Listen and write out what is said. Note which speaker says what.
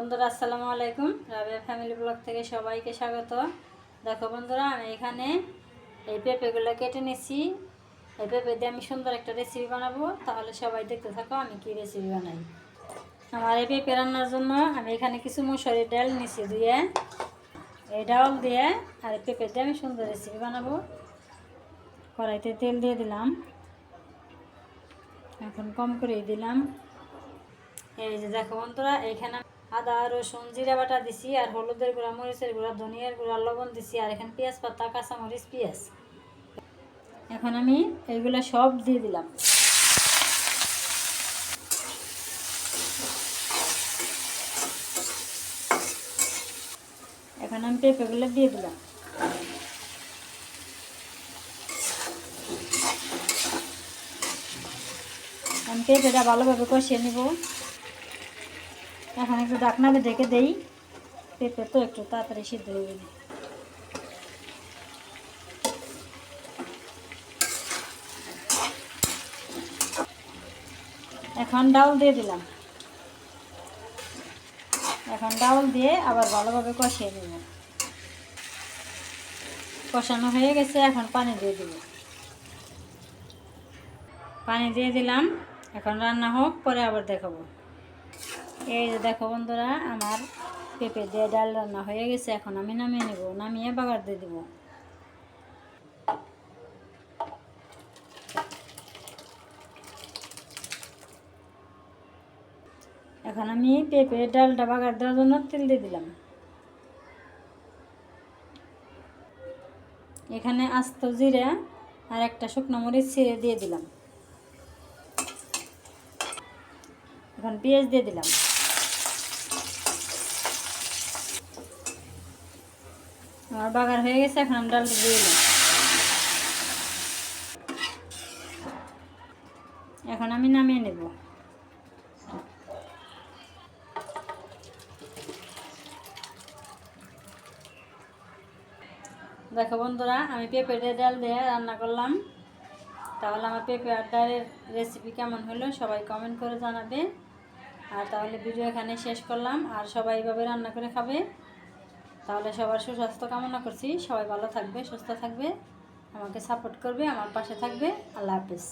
Speaker 1: বন্ধুরা, আসসালামু আলাইকুম। রাবিয়া ফ্যামিলি ব্লগ থেকে সবাইকে স্বাগত। দেখো বন্ধুরা, আমি এখানে এই পেঁপেগুলো কেটে নিচ্ছি এই পেঁপে দিয়ে আমি সুন্দর একটা রেসিপি বানাবো। তাহলে সবাই দেখতে থাকো, আমি কি রেসিপি বানাই। আমার এই পেঁপে রান্নার জন্য আমি এখানে কিছু মুসুরির ডাল নিচ্ছি দিয়ে এই ডাল দিয়ে আর এই পেঁপে দিয়ে আমি সুন্দর রেসিপি বানাবো। কড়াইতে তেল দিয়ে দিলাম। এখন কম করেই দিলাম। এই যে দেখো বন্ধুরা এইখানে আদা, রসুন, জিরা বাটা দিছি আর হলুদের গুঁড়া, মরিচের গুঁড়া, ধনিয়ার গুঁড়া, লবণ দিছি আর এখানে পেঁয়াজ পাতা, কাঁচামরিচ, পেঁয়াজ। এখন আমি এইগুলো সব দিয়ে দিলাম। এখন আমি পেঁপেগুলো দিয়ে দিলাম। আমি পেঁপেটা ভালোভাবে কষিয়ে নেব। এখন একটু ঢাকনাতে ঢেকে দেই। পেঁপে তো একটু তাড়াতাড়ি সিদ্ধ হয়ে যাবে। এখন ডাউল দিয়ে দিলাম। এখন ডাউল দিয়ে আবার ভালোভাবে কষিয়ে নেব। কষানো হয়ে গেছে, এখন পানি দিয়ে দিব। পানি দিয়ে দিলাম। এখন রান্না হোক, পরে আবার দেখাবো। এই যে দেখো বন্ধুরা, আমার পেঁপে দিয়ে ডাল রান্না হয়ে গেছে, এখন আমি নামিয়ে নেব। নামিয়ে বাগার দিয়ে দেবো। এখন আমি পেঁপে ডালটা বাগার দেওয়ার জন্য তেল দিয়ে দিলাম। এখানে আস্ত জিরা আর একটা শুকনো মরিচ ছিঁড়ে দিয়ে দিলাম। এখন পেঁয়াজ দিয়ে দিলাম। আমার বাগার হয়ে গেছে, এখন আমি ডালটা দিয়ে দিলাম এখন আমি নামিয়ে নেব। দেখো বন্ধুরা, আমি পেঁপে ডাল দিয়ে রান্না করলাম। তাহলে আমার পেঁপে আর ডালের রেসিপি কেমন হলো সবাই কমেন্ট করে জানাবে। আর তাহলে ভিডিও এখানে শেষ করলাম। আর সবাই এইভাবে রান্না করে খাবে। তাহলে সবার সুস্বাস্থ্য কামনা করছি। সবাই ভালো থাকবে, সুস্থ থাকবে, আমাকে সাপোর্ট করবে, আমার পাশে থাকবে। আল্লাহ হাফিজ।